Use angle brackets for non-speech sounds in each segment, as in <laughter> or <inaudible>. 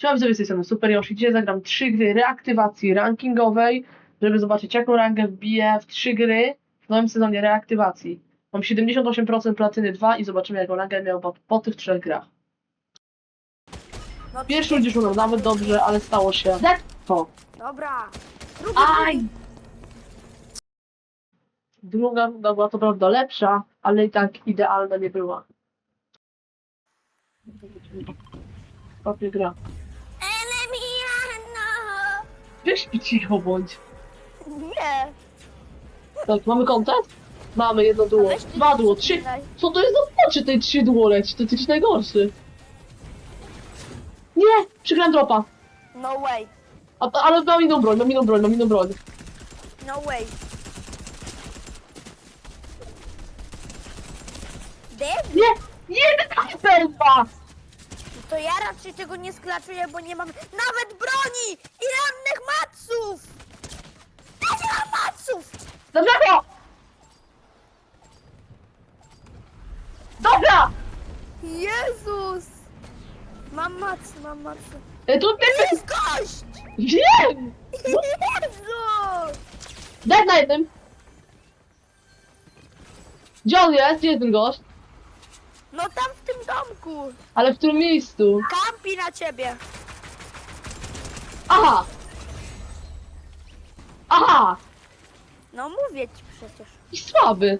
Siema widzowie, z tej strony Super Yoshi. Dzisiaj zagram trzy gry reaktywacji rankingowej, żeby zobaczyć jaką rangę wbiję w trzy gry w nowym sezonie reaktywacji. Mam 78% platyny 2 i zobaczymy jaką rangę miał po, po tych trzech grach. No, Pierwszy ludzie szukał nawet dobrze, ale stało się... O, Dobra. Drugi, Aj! Druga runda była to prawda lepsza, ale i tak idealna nie była. Papier gra. Weź mi cicho bądź. Nie. Tak, mamy kontent? Mamy jedno duo. Weź ty Dwa duo, nie trzy. Co to jest za oczy tej trzy duo leci? To jesteś najgorszy. Nie! Przegrałem dropa. No way. A, ale mam inną broń, mam inną broń, mam inną broń. No way. Dead? Nie! Nie! Perwa! To ja raczej tego nie sklaczuję, bo nie mam nawet broni i rannych maców. Ja nie mam maców. Dlaczego? Dobra! Jezus. Mam macy, mam macy. E, tu ty... Jest gość. Wiem! <laughs> Jezu. Daj na jednym. Gdzie on jest? Gdzie jest ten gość? No tam tym domku. Ale w którym miejscu? Kampi na ciebie. Aha! Aha! No mówię ci przecież. I słaby.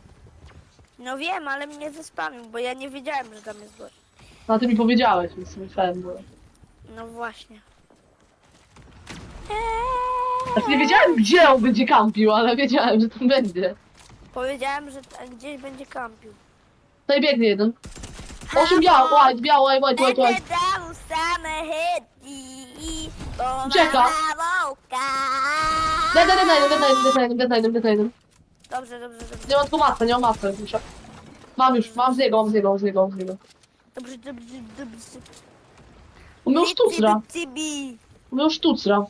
No wiem, ale mnie zespamił, bo ja nie wiedziałem, że tam jest gość. No ty mi powiedziałeś, więc myślałem, bo... No właśnie. Znaczy nie wiedziałem, gdzie on będzie kampił, ale wiedziałem, że tam będzie. Powiedziałem, że gdzieś będzie kampił. Tutaj biegnie jeden. Osiem white, white. Będę dał samochody, bo Ucieka. dead, dead, dead, dead, dead, dead, dead, dead. Dobrze, dobrze, dobrze. Nie mam tylko matkę, nie mam matkę. Muszę. Mam już, mam z niego, mam z niego, mam z niego, mam z niego. Dobrze, dobrze, dobrze. On miał sztucra, Licy bi, on miał sztucra.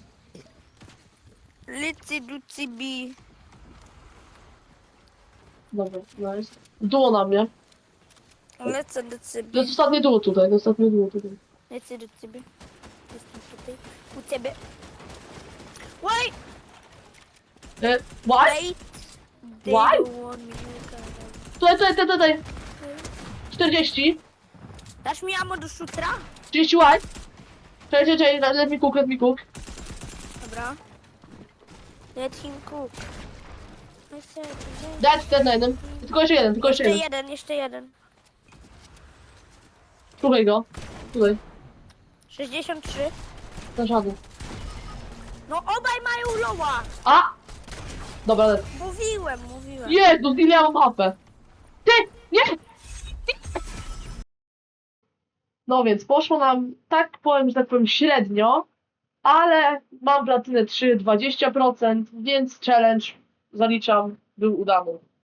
licy ducy bi. Dobra, nice. Duo na mnie. Lecę do To ciebie, jest ostatnie duo tutaj, ostatnie duo tutaj. lecę do ciebie. Jestem tutaj, u ciebie. Wait, E, wait. They Why? don't want me to come. Tutaj, tutaj, tutaj, tutaj. 40. Dasz mi ammo do szutra? 30 white. Czekaj, czekaj, czekaj, let- me cook, let me cook. Dobra. Let him cook. I said, let- Dead, dead na jednym. Tylko jeszcze jeden, tylko jeszcze Jeszcze jeden. jeden, jeszcze jeden. Szukaj go. Tutaj, 63. na żaden. No obaj mają loła. A! Dobra, dead. Mówiłem, mówiłem. Jezus, ile ja mam HP? Ty! Nie! No więc poszło nam, tak powiem, że tak powiem średnio, ale mam platynę 3, 20%, więc challenge zaliczam, był udany.